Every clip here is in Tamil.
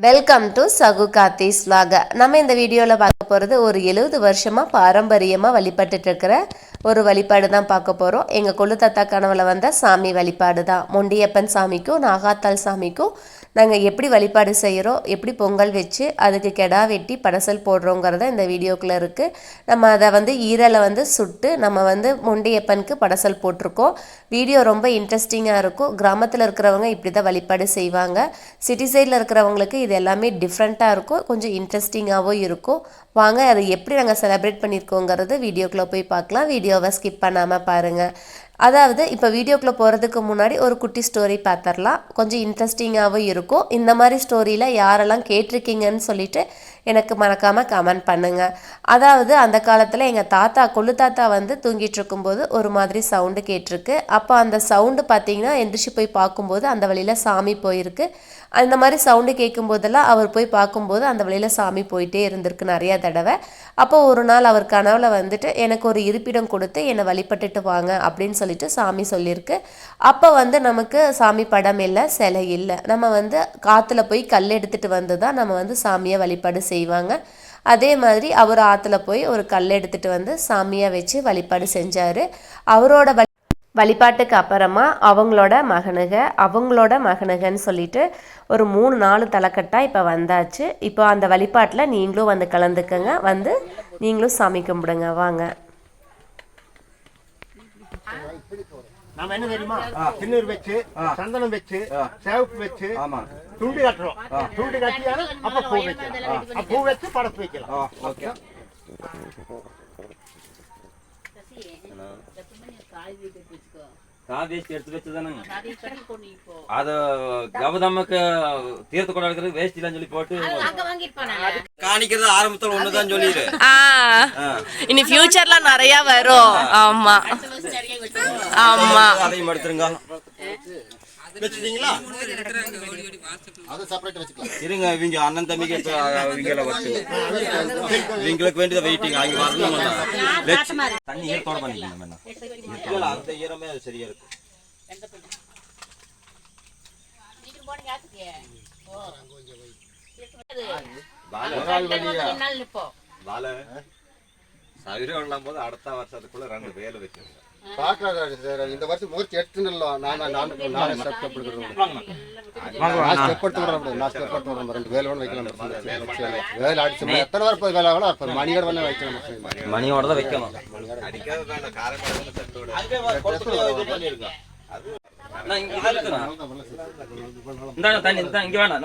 வெல்கம் டு சகு கார்த்திஸ் ஸ்லாக நம்ம இந்த வீடியோவில் பார்க்க போகிறது ஒரு எழுபது வருஷமாக பாரம்பரியமாக வழிபட்டுட்டு இருக்கிற ஒரு வழிபாடு தான் பார்க்க போகிறோம் எங்கள் கொள்ளு தாத்தா கனவுல வந்த சாமி வழிபாடு தான் மொண்டியப்பன் சாமிக்கும் நாகாத்தாள் சாமிக்கும் நாங்கள் எப்படி வழிபாடு செய்கிறோம் எப்படி பொங்கல் வச்சு அதுக்கு கெடா வெட்டி படசல் போடுறோங்கிறத இந்த வீடியோக்குள்ளே இருக்குது நம்ம அதை வந்து ஈரலை வந்து சுட்டு நம்ம வந்து முண்டியப்பனுக்கு படசல் போட்டிருக்கோம். வீடியோ ரொம்ப இன்ட்ரெஸ்டிங்காக இருக்கும். கிராமத்தில் இருக்கிறவங்க இப்படி தான் வழிபாடு செய்வாங்க. சிட்டி சைடில் இருக்கிறவங்களுக்கு இது எல்லாமே டிஃப்ரெண்ட்டாக இருக்கும். கொஞ்சம் இன்ட்ரெஸ்டிங்காகவும் இருக்கும். வாங்க அதை எப்படி நாங்கள் செலிப்ரேட் பண்ணியிருக்கோங்கிறது வீடியோக்குள்ளே போய் பார்க்கலாம். வீடியோவை ஸ்கிப் பண்ணாமல் பாருங்கள் அதாவது இப்போ வீடியோக்குள்ளே போகிறதுக்கு முன்னாடி ஒரு குட்டி ஸ்டோரி பார்த்துடலாம் கொஞ்சம் இன்ட்ரெஸ்டிங்காகவும் இருக்கும். இந்த மாதிரி ஸ்டோரியில் யாரெல்லாம் கேட்டிருக்கீங்கன்னு சொல்லிட்டு எனக்கு மறக்காமல் கமெண்ட் பண்ணுங்கள் அதாவது அந்த காலத்தில் எங்கள் தாத்தா கொள்ளு தாத்தா வந்து தூங்கிட்டு இருக்கும்போது ஒரு மாதிரி சவுண்டு கேட்டிருக்கு. அப்போ அந்த சவுண்டு பார்த்தீங்கன்னா எந்திரிச்சு போய் பார்க்கும்போது அந்த வழியில் சாமி போயிருக்கு. அந்த மாதிரி சவுண்டு கேட்கும்போதெல்லாம் அவர் போய் பார்க்கும்போது அந்த வழியில் சாமி போயிட்டே இருந்திருக்கு நிறையா தடவை. அப்போ ஒரு நாள் அவர் கனவுல வந்துட்டு எனக்கு ஒரு இருப்பிடம் கொடுத்து என்னை வழிபட்டுட்டு வாங்க அப்படின்னு சொல்லிட்டு சாமி சொல்லியிருக்கு. அப்போ வந்து நமக்கு சாமி படம் இல்லை சிலை இல்லை. நம்ம வந்து காற்றுல போய் கல் எடுத்துட்டு வந்து தான் நம்ம வந்து சாமியை வழிபாடு செய்வாங்க. அதே மாதிரி அவர் ஆற்றுல போய் ஒரு கல் எடுத்துட்டு வந்து சாமியை வச்சு வழிபாடு செஞ்சார். அவரோட வழி வழிபாட்டுக்கு அப்புறமா அவங்களோட மகனுக அவங்களோட மகனுகன்னு சொல்லிட்டு ஒரு மூணு நாலு தலைக்கட்டா இப்போ வந்தாச்சு. இப்போ அந்த வழிபாட்டில் நீங்களும் வந்து கலந்துக்கங்க. வந்து நீங்களும் சாமி கும்பிடுங்க. வாங்க. நாம என்ன தெரியுமா? திருநீர் வச்சு சந்தனம் வச்சு சேவப்பு வச்சு ஆமா துண்டு கட்டுறோம். துண்டு கட்டியாலும் அப்ப பூ வைக்கலாம். பூ வச்சு படப்பு வைக்கலாம். ஓகே. அது கௌதமுக்கு தீர்த்து கொண்டாடுறது வேஸ்ட் சொல்லி போட்டு காணிக்கிறது ஆரம்பத்தில் ஒண்ணுதான் சொல்லிடு. இனி ஃபியூச்சர்ல நிறைய வரும். ஆமா. ஆமா. அதையும் எடுத்துருங்க. வச்சுட்டீங்களா? அது செப்பரேட் வச்சுக்கலாம். இருங்க இவங்க அண்ணன் தம்பிக்கு வச்சு. இவங்களுக்கு வேண்டியதை வெயிட்டிங் அவங்க தண்ணி ஈரத்தோட மேடம் அந்த ஈரமே அது சரியா இருக்கும் போது அடுத்த வருஷத்துக்குள்ள ரெண்டு வேலை வைக்கணும் பார்க்கலாம் இந்த வருஷம் முயற்சி எடுத்துன்னு நான் நான் நானே ஸ்டெப் எடுத்துக்கிறேன் வாங்க நான் ஸ்டெப் நான் ரெண்டு வேலை வேணும் வைக்கலாம் வேலை. அடிச்சு எத்தனை வாரம் போய் வேலை ஆகணும்? அப்போ மணியோட வேணா வைக்கலாம் மணியோட தான் வைக்கணும். அடிக்காத தட்டு விட. அண்ணா, இங்க வேணாம்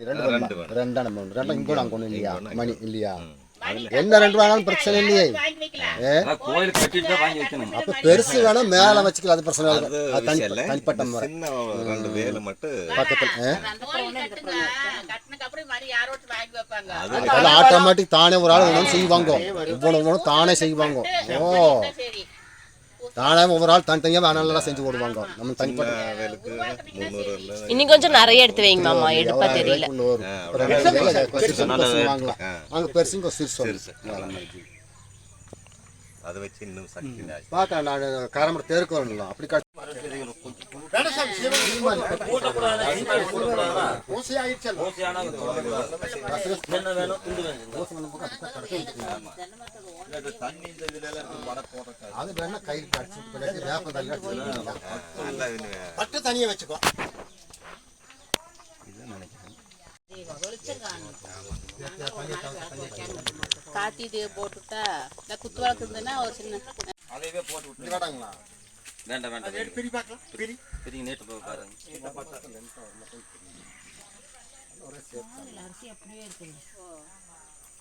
ரெண்டு ரெண்டு ரெண்டு ரெண்டு இங்கோ நான் இல்லையா மணி இல்லையா என்ன ரெண்டு வேணாலும் பிரச்சனை இல்லையே. கட்டிட்டு வாங்கி வைக்கணும். அப்ப பெருசு வேணா மேல வச்சுக்கலாம் அது பிரச்சனை இல்லை. தனிப்பட்ட முறை. ரெண்டு வேலை மட்டும். பக்கத்துல ஆட்டோமேட்டிக் தானே ஒரு ஆள் செய்வாங்க. இவ்வளவு தானே செய்வாங்க. ஓ. தானே ஒவ்வொரு ஆள் தனித்தனியாக வேணாலும் செஞ்சு போடுவாங்க நம்ம தனிப்பட்ட இன்னும் கொஞ்சம் நிறைய எடுத்து வைங்க மாமா எடுப்பா தெரியல அங்க பெருசுங்க சிறுசு அது வச்சு இன்னும் பார்க்கலாம் நான் காரமடை தேருக்கு வரணும் அப்படி காட்டு அது வேணா கையில் கடிச்சு வேப்ப தள்ளி பட்டு தனியாக வச்சுக்கோ. காத்தி இது போட்டுட்டா இந்த குத்து வழக்கு இருந்ததுன்னா ஒரு சின்ன அதையவே போட்டு விட்டு இது வேடாங்களா வேண்டாம் வேண்டாம். பிரி பார்க்கலாம் பிரி. பெரிய நேற்று போய் பாருங்க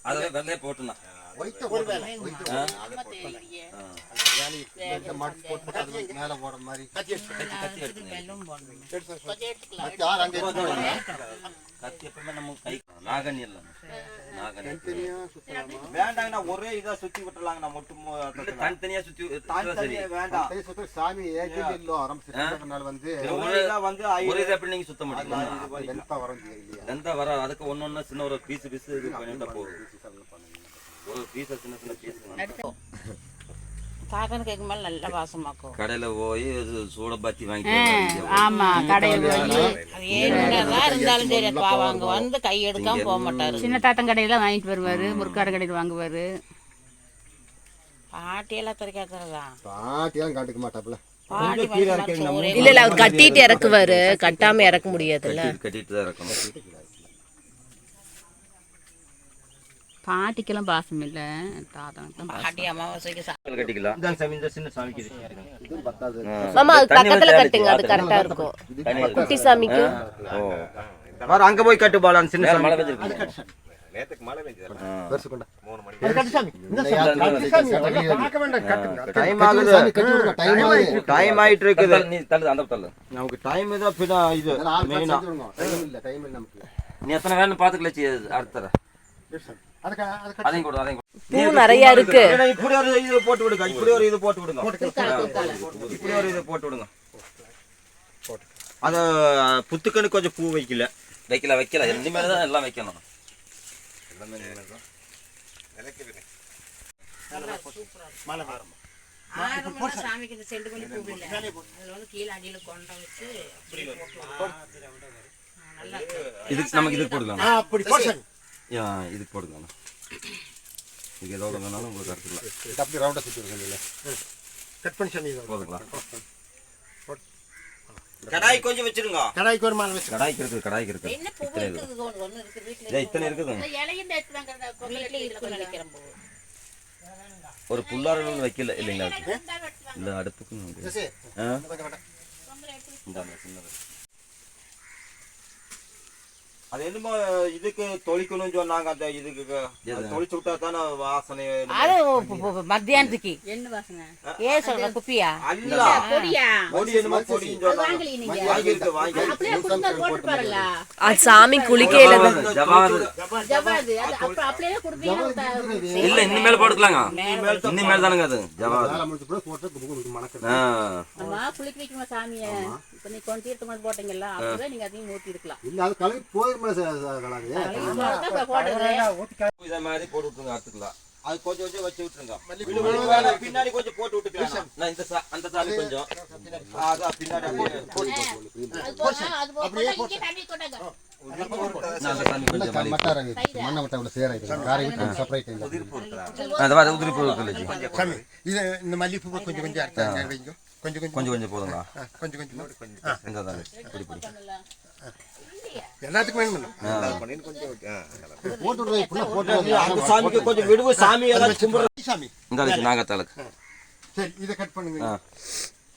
அதை வெள்ளையே போட்டுனா வேண்டாங்கண்ணா ஒரே இதா சுத்தி விட்டுலாங்கண்ணா மட்டும் தனித்தனியா சுத்தி சரி வேண்டாம். சாமி வந்து ஒரே வந்து ஒரு இதை நீங்க பண்ணிக்கலாம். வெளுப்பா வரும் இல்லையா? எந்த வர அதுக்கு ஒண்ணு ஒண்ணு சின்ன ஒரு பீஸ் பீஸ் இது பண்ணிட்டா போதும். கேட்க மேல நல்ல வாசமாக்கும். கடையில போய் சூட பத்தி வாங்கிட்டு ஆமா கடையில் போய் அது என்னதான் இருந்தாலும் சரி அவங்க வந்து கை எடுக்காம போக மாட்டாரு. சின்ன தாத்தன் கடையில வாங்கிட்டு வருவாரு முறுக்காடு கடையில் வாங்குவாரு. பாட்டியெல்லாம் திறக்காதான் பாட்டியெல்லாம் காட்டுக்க மாட்டாப்புல. இல்ல இல்ல அவர் கட்டிட்டு இறக்குவாரு. கட்டாம இறக்க முடியாதுல்ல. கட்டிட்டு தான் இருக்கணும் பாட்டிக்கெல்லாம் பாசம் இல்லை தாத்தனுக்கு தான் பாசம் பாட்டி அமாவாசைக்கு சா- கட்டிக்கலாம் இந்த சாமி இந்த சின்ன சாமிக்கு மாமா அது பக்கத்துல கட்டுங்க அது கரெக்டா இருக்கும். குட்டி சாமிக்கு. வர அங்க போய் கட்டு பாலான் சின்ன சாமி. நேத்துக்கு மழை பெஞ்சது. டைம் ஆகுது. டைம் ஆகுது. டைம் ஆயிட்டு இருக்குது. நீ தள்ளு அந்த தள்ளு நமக்கு டைம் தான் பின்னா இது மெயினா டைம் இல்ல டைம் இல்ல நமக்கு. நீ எத்தனை வேணும் பாத்துக்கல அடுத்த அதையும் கொடு அதையும் கொடு. பூ நிறைய இருக்கு. இப்படி ஒரு இது போட்டு விடுங்க இப்படி ஒரு இது போட்டு விடுங்க. இப்படி ஒரு இது போட்டு விடுங்க. அத புத்துக்கன்னு கொஞ்சம் பூ வைக்கல. வைக்கல வைக்கல. இனிமேல் தான் எல்லாம் வைக்கணும். ஆறு மணி சாமிக்கு இந்த செண்டு மணி பூ இல்லை. அதுல வந்து கீழே அடியில கொண்ட வச்சு அப்படியே போட்டுருவாங்க. நல்லா இருக்கு. இதுக்கு நமக்கு இதுக்கு அப்படி இதுக்கு போட்டுக்கலாம் இதுக்கு எதோட வேணாலும் உங்களுக்கு எடுத்துக்கலாம் அப்படி ரவுண்டா சுத்தி இருக்கீங்கல்ல கட் பண்ணி சொல்லி போதுங்களா? கடாய் கொஞ்சம் வச்சிருங்க. கடாய்க்கு ஒரு மாலை வச்சு. கடாய்க்கு இருக்குது கடாய்க்கு இருக்குது. என்ன பூ இத்தனை இருக்குது. இதே இத்தனை இலையும் கிடந்தா வீட்டுல இருக்குன்னு நினைக்கிறேன் பூ. ஒரு புல்லாரல் வைக்கல. இல்லைங்களா? இல்ல அடுப்புக்கு சின்னது. அது என்னமோ இதுக்கு தொளிக்கணும்னு சொன்னாங்க அந்த இதுக்கு. தொளிச்சு விட்டா தானே வாசனை அது மத்தியானத்துக்கு. என்ன வாசனை? ஏ சொல்ற குப்பியா? அல்ல. பொடியா? பொடி என்னமோ பொடின்னு சொன்னாங்க வாங்கிருக்கு வாங்கிருக்கு அது சாமி குளிக்கையில ஜவாது ஜவாது. அது அப்ப அப்படியே கொடுப்பீங்க இல்ல இனிமேல் போட்டுக்கலாங்க இனிமேல் தானுங்க அது. ஜவாது. வேலை முடிஞ்ச பிறகு போட்டு குபு குபுக்கு மணக்குது. ஆ. அம்மா குளிக்க வைக்கணுமா சாமிய? இப்ப நீ கொண்டு கொண்டு போட்டீங்கல்ல அப்பதான் நீங்க அதையும் ஊத்தி இருக்கலாம் இல்ல அது கலவி கலாது இதை மாதிரி போட்டு விட்டுருங்க அடுத்துக்கலாம் அது கொஞ்சம் கொஞ்சம் வச்சு விட்டுருங்க. பின்னாடி கொஞ்சம் போட்டு விட்டுக்கலாம். நான் இந்த அந்த சாமி கொஞ்சம். அதான் பின்னாடி விட்டு இந்த மல்லிப்பூ கொஞ்சம் கொஞ்சம் கொஞ்சம் கொஞ்சம். கொஞ்சம் கொஞ்சம் போதுங்களா கொஞ்சம் கொஞ்சம். கொஞ்சம் இந்த தாங்க இப்படி இப்படி எல்லாத்துக்கும் வேணும் போட்டு விடுறது ஃபுல்லா போட்டு அந்த விடுறது. சாமிக்கு கொஞ்சம் விடுவு. சாமி ஏதாச்சும் கும்பிடுற சாமி. இந்த வச்சு நாகத்தாளுக்கு சரி இதை கட் பண்ணுங்க. ஆ.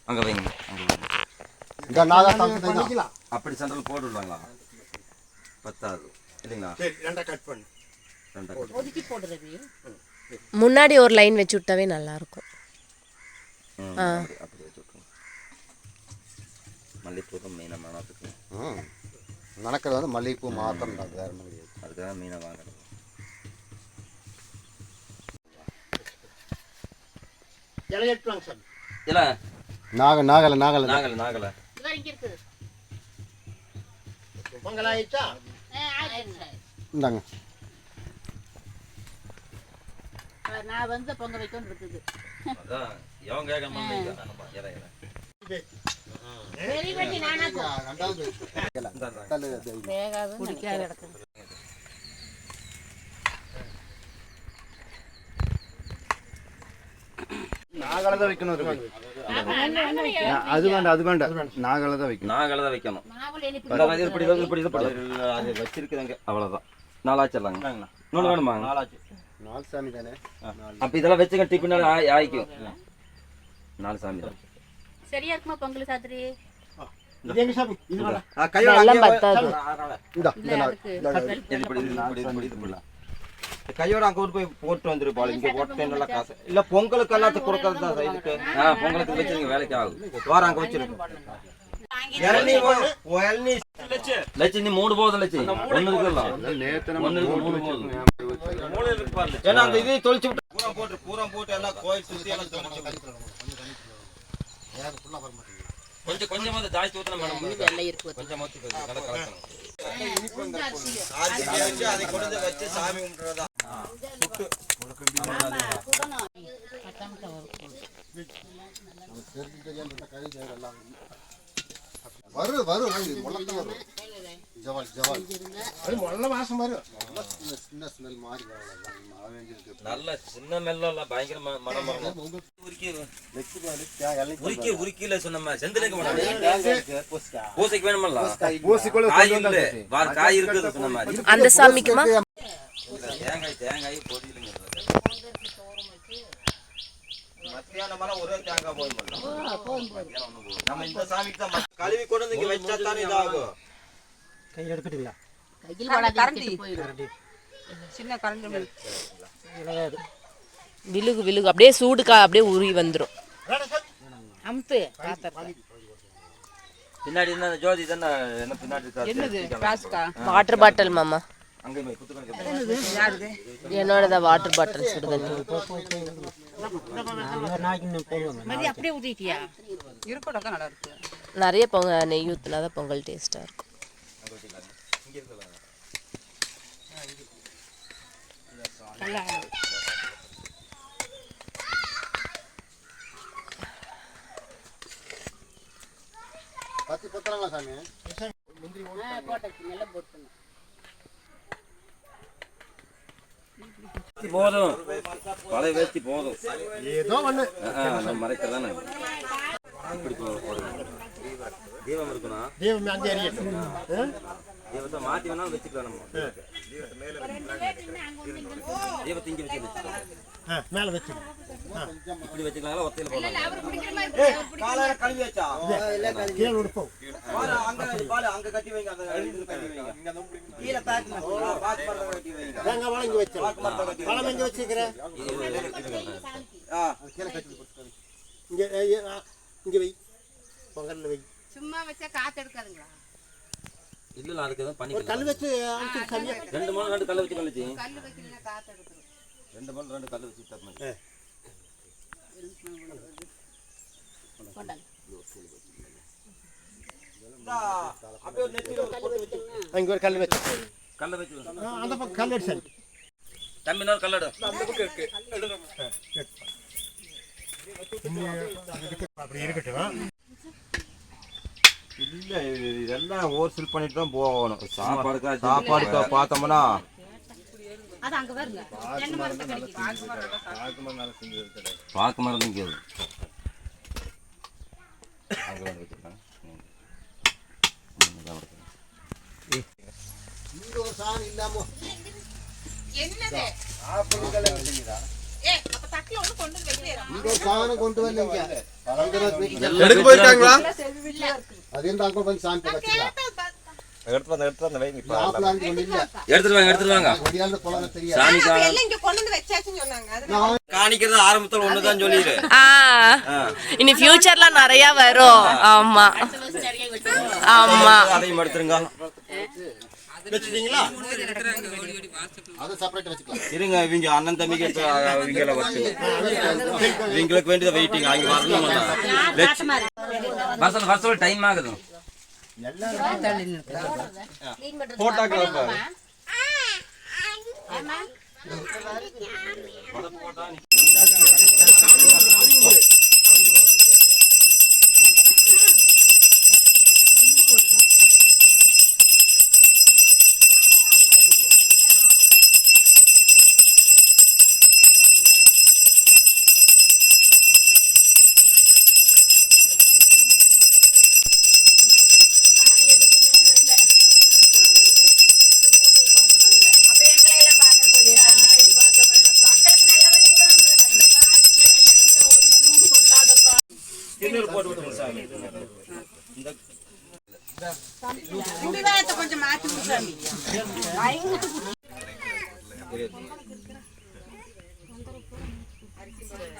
அங்க வைங்க அங்க வைங்க. இந்த நாகா பண்ணிக்கலாம். அப்படி சென்டரில் போட்டு விடுவாங்களா பத்தாது. இல்லைங்களா? சரி ரெண்டா கட் பண்ணு. ரெண்டா ஒதுக்கி போடுறது முன்னாடி ஒரு லைன் வச்சு விட்டாவே நல்லா இருக்கும் ம், அப்படி அப்படி வச்சு விட்ருங்க மல்லிகைப்பூ தான் மெயினாக மணத்துக்கு ம். நடக்கிறது வந்து மல்லிகைப்பூ மாத்திரம் தான் வேற ஒன்றும் கிடையாது அதுக்காக மீனை வாங்கணும் இல்லை நாக நாகல நாகல. நாகல நாகல. இந்தாங்க. நான் வந்து பொங்க வைக்கணும் இருக்குது. அதான் எவன் கேட்க மாட்டேங்க இலை இலை. வெட்டி நானாக்கும் ரெண்டாவது தள்ளு, அது வேகாது குடிக்காத இடத்துல நாகால தான் வைக்கணும் அது வேண்டாம் அது வேண்டாம் நாகால தான் வைக்கணும் நாகல தான் வைக்கணும் இப்படி தான் இப்படி தான் அது வச்சிருக்குதாங்க அவ்வளோதான் நாலாச்சிடலாங்க இன்னொன்று வேணுமா நாலாச்சு நாலு சாமி தானே அப்போ இதெல்லாம் வச்சுக்க டிப்பினால ஆய் ஆயிக்கும் நாலு சாமி தான் சரியா இருக்குமா பொங்கல் சாத்திரி? கையோட அங்க போய் போட்டு வந்துருப்பாள் இங்க போட்டு நல்லா காசு. இல்ல பொங்கலுக்கு எல்லாத்துக்கும் கொடுக்கறது தான் இதுக்கு ஆ பொங்கலுக்கு வச்சிருங்க வேலைக்கு ஆகும் வாரம் அங்க வச்சிருக்கோம் இளநீ ஒ- இளநீ லட்சம் நீ மூணு போதும் லட்சம் இருக்கு மூணு போதும். ஏன்னா அந்த இதை தொலைச்சு விட்டு பூரா போட்டு பூரா போட்டு எல்லாம் கோயில் சுத்தி எல்லாம் தொலைச்சு விட்டு. கொஞ்சம் கொஞ்சமா அந்த ஜாஸ்தி ஊத்தணும் மேடம். வெள்ளை இருக்கு கொஞ்சம் ஊத்தி நல்லா கலக்கணும் அதை கொண்டு வச்சு சாமி கும்பிடுறதா? வரும் வரும் வரும் ஜவால் ஜவால். அது முள்ள வாசம் வரும் நல்லா சின்ன சின்ன ஸ்மெல் மாதிரி வரும். அவ்வளவுதான். நல்ல சின்ன மெல்லம் பயங்கர மனம் உருக்கி உருக்கில சொன்ன செந்திலுக்கு பூசைக்கு வேணுமல்ல? பூசிக்குள்ள காய் இல்ல. வார காய் இருக்குது சொன்ன மாதிரி. அந்த சாமிக்குமா? தேங்காய் தேங்காய் பொரியலுங்க மத்தியானம் மேல ஒரே தேங்காய் போய் நம்ம இந்த சாமிக்கு தான் கழுவி கொண்டு வந்து வச்சா தானே இதாகும். சின்ன கரண்ட் விழுகு விழுகு. அப்படியே சூடுக்கா அப்படியே உருகி வந்துரும். அமுத்து பின்னாடி என்ன ஜோதி தானே என்ன பின்னாடி வாட்டர் பாட்டில் மாமா. என்னோடத வாட்டர் பாட்டில் சுடுதண்ணி. மதி அப்படியே ஊத்திட்டியா? இருக்கட்டும் நல்லா இருக்கு. நிறைய பொங்க நெய் ஊற்றினாதான் பொங்கல் டேஸ்ட்டாக இருக்கும். நல்லா பத்தி பத்திரங்களா சாமி? போதும். பழைய வேஷ்டி போதும். ஏதோ ஒண்ணு. நம்ம தீபம் இருக்கணும் தீபம் அங்கே எரியட்டும். தீபத்தை மாத்தி வேணாலும் வச்சுக்கலாம் நம்ம. தீபத்தை இங்க வச்சு வச்சுக்கலாம். மேல வச்சு இப்படி வச்சுக்கலாம் ஒத்தையில கழுவி வச்சா? கீழே உடுப்போம் அங்க கட்டி வைங்க கீழே தேங்காய் வச்சுக்கிறேன் இங்க ஏ, ஏ, ஆ, இங்க வை. பொங்கல்ல வை. சும்மா வச்சா காத்து எடுக்காதுங்களா? இல்ல அதுக்கு எதுவும் ஒரு கல் வச்சு ரெண்டு மூணு ரெண்டு கல்ல வச்சு கழிச்சு. கல்லு வைக்கல காத்து எடுத்துரும் ரெண்டு மூணு ரெண்டு கல்ல வச்சு தரணும் அப்படியே ஒரு பொட்டு வச்சு. கல் வச்சு. கல்ல வச்சு அந்த பக்கம் கல் அடிச்சு தம்பி இன்னொரு கல்லடு அப்படி இருக்கட்டும் இல்ல இதெல்லாம் ஹோல்சேல் பண்ணிட்டு தான் போகணும். சாப்பாடுக்கா சாப்பாடுக்கா பார்த்தோம்னா வந்து வச்சுருக்காங்க இங்க இல்லாம என்னது? இங்க ஒரு கொண்டு வந்தீங்க எடுக்க போயிருக்காங்களா சாமி எடுத்து வந்து எடுத்து வந்து வைங்க எடுத்துட்டு வாங்க எடுத்துட்டு வாங்க சாமிக்கா காணிக்கிறது ஆரம்பத்தில் ஒண்ணுதான் சொல்லிடு ஆ இனி ஃபியூச்சர்ல நிறைய வரும் ஆமா ஆமா அதையும் எடுத்துருங்க வச்சுட்டீங்களா? அதை செப்பரேட் வச்சுக்கலாம். இருங்க இவங்க அண்ணன் தம்பிக்கு இவங்கள வச்சு. இவங்களுக்கு வேண்டியதை வெயிட்டிங் அங்க வரணும் வருஷம் வருஷம் டைம் ஆகுது. போட்டோகிராஃபர் முடிவாயத்தை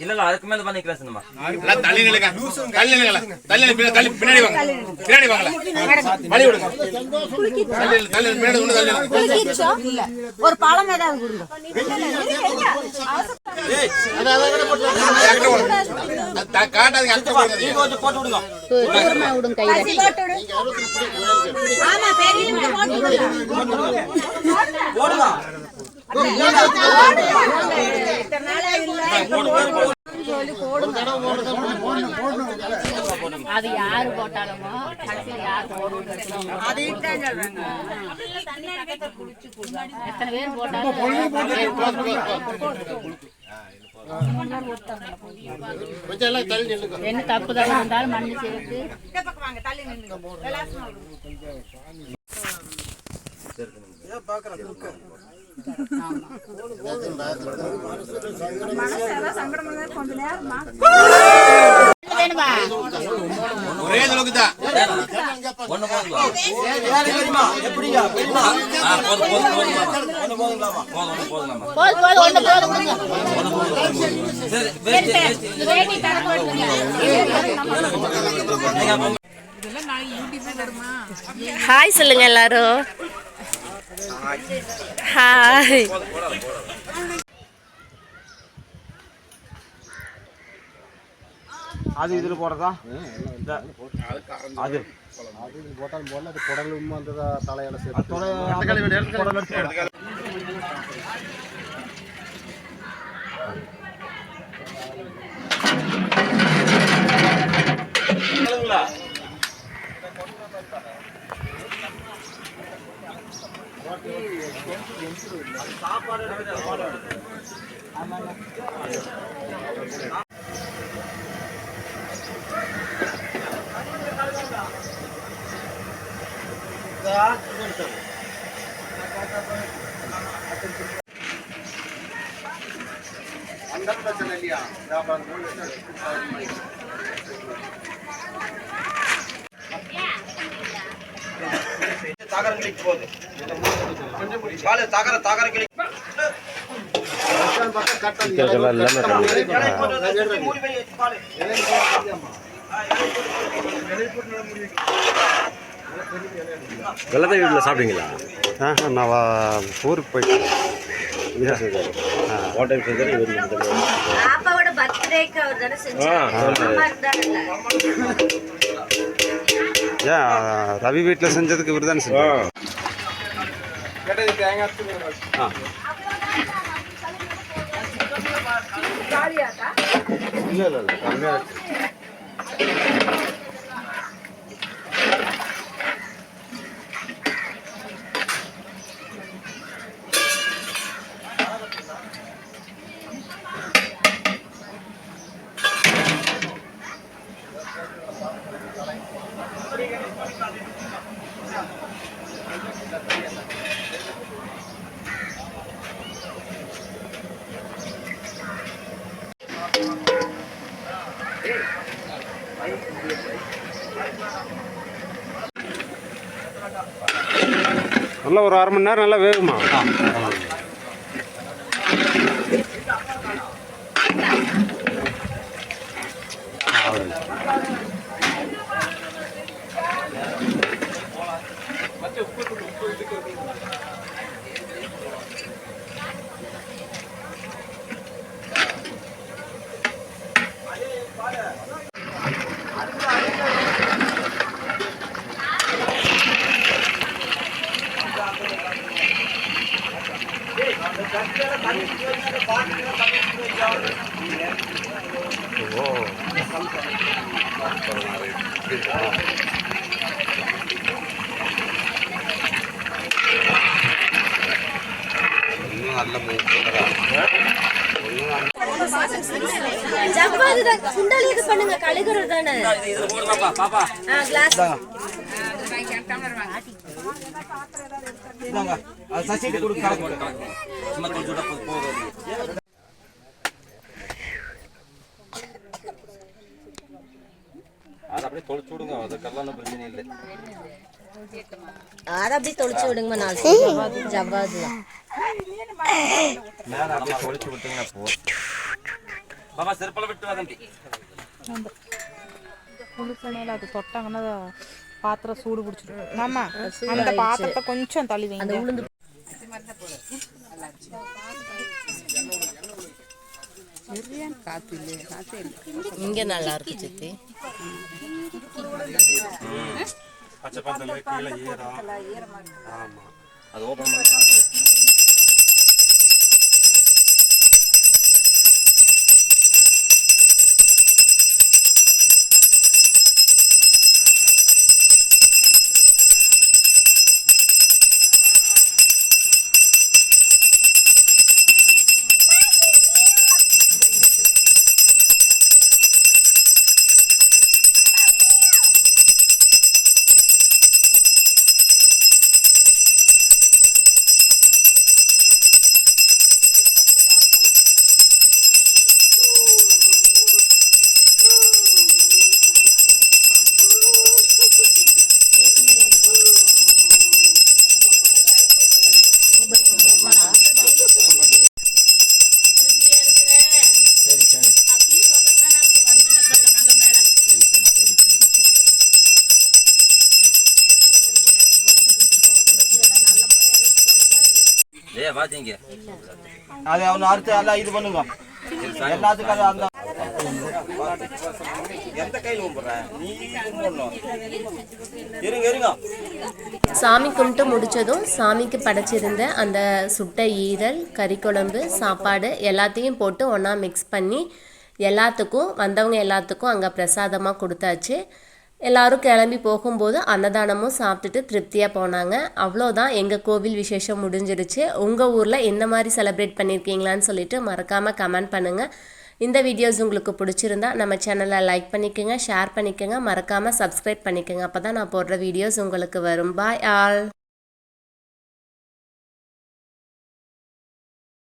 இல்ல இல்ல அதுக்கு மேல சின்னமா எல்லாம் தள்ளி நில்லுங்க. தள்ளி நில்லுங்க. தள்ளி நில்லு, தள்ளி பின்னாடி வாங்க. பின்னாடி வாங்கல. வழி விடுங்க. தள்ளி நில்லு, தள்ளி நில்லு, பின்னாடி ஒண்ணு தள்ளி நில்லு. ஒரு பழம் ஏதாவது கொடுங்க. அது அது யாரு போட்டாலுமோ கடைசியில் யார் போடுறது எத்தனை பேர் போட்டாலும் என்ன தப்பு தப்பு இருந்தாலும் மண்ணு சேர்த்து. வேணுமா ஒரே அளவுக்கு தான் ஒண்ணு போதுங்களா எப்படிங்க போதும் போதும் ஒண்ணு போதுங்களாமா போதும் ஒண்ணு போதுங்களாமா போதும் போதும் ஒண்ணு போதும் சரி வேட்டி தர போடுங்க ஹாய் சொல்லுங்க எல்லாரும். ஹாய் அது இதுல போடுறதா? அது அது. போட்டாலும் போடல அது குடலும் அந்த தலையில சேர்த்து தாகர கிளிக்கு போகுது காலு தாகர கிளிக்கு வெள்ளத்தை வீட்டில் சாப்பிட்டீங்களா ஆஹா நான் வா- ஊருக்கு போயிட்டேன் ஒன் டைம் செஞ்சாரு இவர் பாப்பாவோட பர்த்டேக்கு அவர் தானே செஞ்சாரு. அம்மா இருந்தாங்கல்ல ஏன் ரவி வீட்டில் செஞ்சதுக்கு இவர் தானே செஞ்சார் இல்லை இல்லை இல்லை கம்மியாக நல்லா ஒரு அரை மணி நேரம் நல்லா வேகுமா ஜவ்வாது தான் சுண்டல் இது பண்ணுங்க கழுகுறது தானே கிளாஸ் அது சசிட்டு கொடுக்க சும்மா அப்படியே தொலைச்சு விடுங்க அதுக்கெல்லாம் ஒன்றும் பிரச்சனை இல்லை. அதை அப்படியே தொளிச்சு விடுங்கம்மா நாலு ஜவ்வாது பாபா செருப்பல விட்டு அது தொட்டாங்கன்னா பாத்திரம் சூடு பிடிச்சிடும் ஆமா அந்த பாத்திரத்தை கொஞ்சம் தள்ளி வைங்க இங்க நல்லா இருக்கு சித்தி அது ஓப்பன் பண்ணி வாச்சிங்க அது அவன் அடுத்து எல்லாம் இது பண்ணுங்க. எல்லாத்துக்கும் அது அந்த சாமி கும்பிட்டு முடிச்சதும் சாமிக்கு படைச்சிருந்த அந்த சுட்ட ஈரல் கறி குழம்பு சாப்பாடு எல்லாத்தையும் போட்டு ஒன்றா மிக்ஸ் பண்ணி எல்லாத்துக்கும் வந்தவங்க எல்லாத்துக்கும் அங்கே பிரசாதமாக கொடுத்தாச்சு. எல்லாரும் கிளம்பி போகும்போது அன்னதானமும் சாப்பிட்டுட்டு திருப்தியாக போனாங்க. அவ்வளோதான் எங்கள் கோவில் விசேஷம் முடிஞ்சிருச்சு உங்கள் ஊரில் என்ன மாதிரி செலிப்ரேட் பண்ணியிருக்கீங்களான்னு சொல்லிட்டு மறக்காமல் கமெண்ட் பண்ணுங்கள் இந்த வீடியோஸ் உங்களுக்கு பிடிச்சிருந்தா நம்ம சேனலை லைக் பண்ணிக்கோங்க ஷேர் பண்ணிக்கோங்க. மறக்காமல் சப்ஸ்கிரைப் பண்ணிக்கோங்க. அப்போ தான் நான் போடுற வீடியோஸ் உங்களுக்கு வரும். Bye all